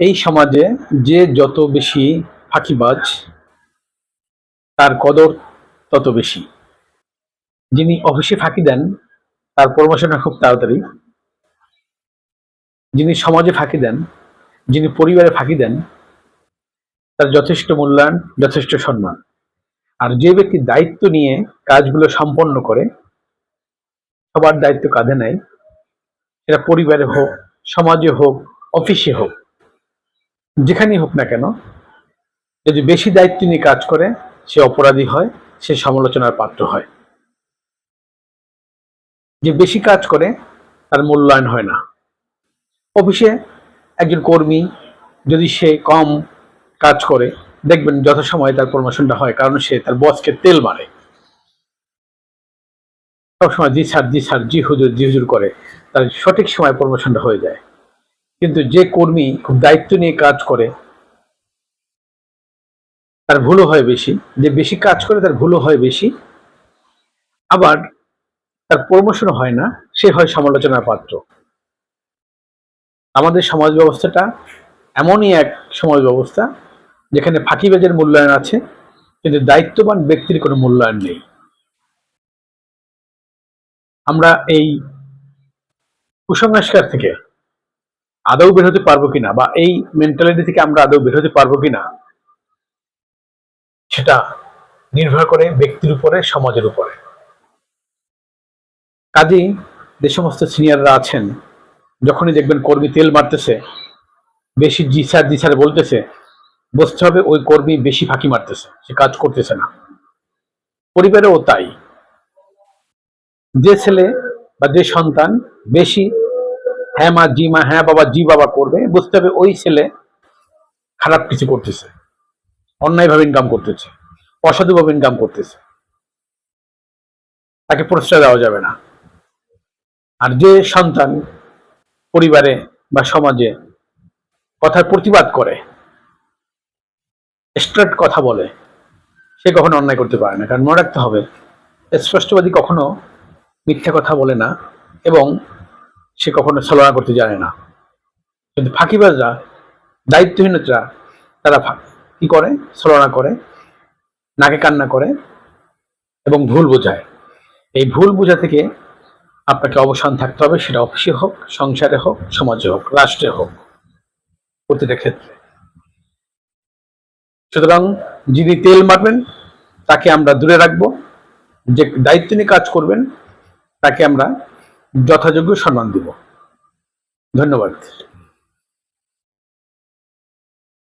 এই সমাজে যে যত বেশি ফাঁকিবাজ, তার কদর তত বেশি। যিনি অফিসে ফাঁকি দেন, তার প্রমোশন খুব তাড়াতাড়ি। যিনি সমাজে ফাঁকি দেন, যিনি পরিবারে ফাঁকি দেন, তার যথেষ্ট মূল্যায়ন, যথেষ্ট সম্মান। আর যে ব্যক্তি দায়িত্ব নিয়ে কাজগুলো সম্পন্ন করে, সবার দায়িত্ব কাঁধে নেয়, সেটা পরিবারে হোক, সমাজে হোক, অফিসে হোক যেখানেই হোক না কেন, যদি বেশি দায়িত্ব নিয়ে কাজ করে, সে অপরাধী হয়, সে সমালোচনার পাত্র হয়। যে বেশি কাজ করে, তার মূল্যায়ন হয় না। অফিসে একজন কর্মী যদি সে কম কাজ করে, দেখবেন যথাসময়ে তার প্রমোশনটা হয়, কারণ সে তার বসকে তেল মারে। সবসময় জি স্যার জি স্যার, জি হুজুর জি হুজুর করে, তার সঠিক সময় প্রমোশনটা হয়ে যায়। কিন্তু যে কর্মী খুব দায়িত্ব নিয়ে কাজ করে, তার ভুলও হয় বেশি। যে বেশি কাজ করে, তার ভুলও হয় বেশি। আবার তার প্রমোশন হয় না, সে হয় সমালোচনার পাত্র। আমাদের সমাজ ব্যবস্থাটা এমনই এক সমাজ ব্যবস্থা, যেখানে ফাঁকিবাজের মূল্যায়ন আছে, কিন্তু দায়িত্ববান ব্যক্তির কোনো মূল্যায়ন নেই। আমরা এই কুসংস্কার থেকে আদৌ বের হতে পারব কিনা বা এই মেন্টালিটি থেকে আমরা আদৌ বের হতে পারব কিনা, সেটা নির্ভর করে ব্যক্তির উপরে, সমাজের উপরে। কাজেই যে সমস্ত সিনিয়ররা আছেন, যখনই দেখবেন কর্মী তেল মারতেছে, বেশি জি স্যার জি স্যার বলতেছে, বুঝতে হবে ওই কর্মী বেশি ফাঁকি মারতেছে, সে কাজ করতেছে না। পরিবারেও তাই। যে ছেলে বা যে সন্তান বেশি হ্যাঁ মা, জি মা হ্যাঁ বাবা, জি বাবা করবে। বুঝতে হবে ওই ছেলে খারাপ কিছু করতেছে। অন্যায়ভাবে ইনকাম করতেছে। অসাধুভাবে ইনকাম করতেছে। তাকে প্রশ্রয় দেওয়া যাবে না। আর যে সন্তান পরিবারে বা সমাজে কথার প্রতিবাদ করে, স্ট্রেট কথা বলে, সে কখনো অন্যায় করতে পারে না। কারণ মনে রাখতে হবে, স্পষ্টবাদী কখনো মিথ্যা কথা বলে না এবং সে কখনো ছলনা করতে জানে না। কিন্তু ফাঁকিবাজরা দায়িত্বহীনতা তারা কি করে? ছলনা করে, নাকে কান্না করে এবং ভুল বোঝায়। এই ভুল বোঝা থেকে আপনাকে অবসান থাকতে হবে, সেটা অফিসে হোক, সংসারে হোক, সমাজে হোক, রাষ্ট্রে হোক, প্রতিটা ক্ষেত্রে। সুতরাং যিনি তেল মারবেন, তাকে আমরা দূরে রাখব। যে দায়িত্ব নিয়ে কাজ করবেন, তাকে আমরা যথাযোগ্য সম্মান দিব। ধন্যবাদ।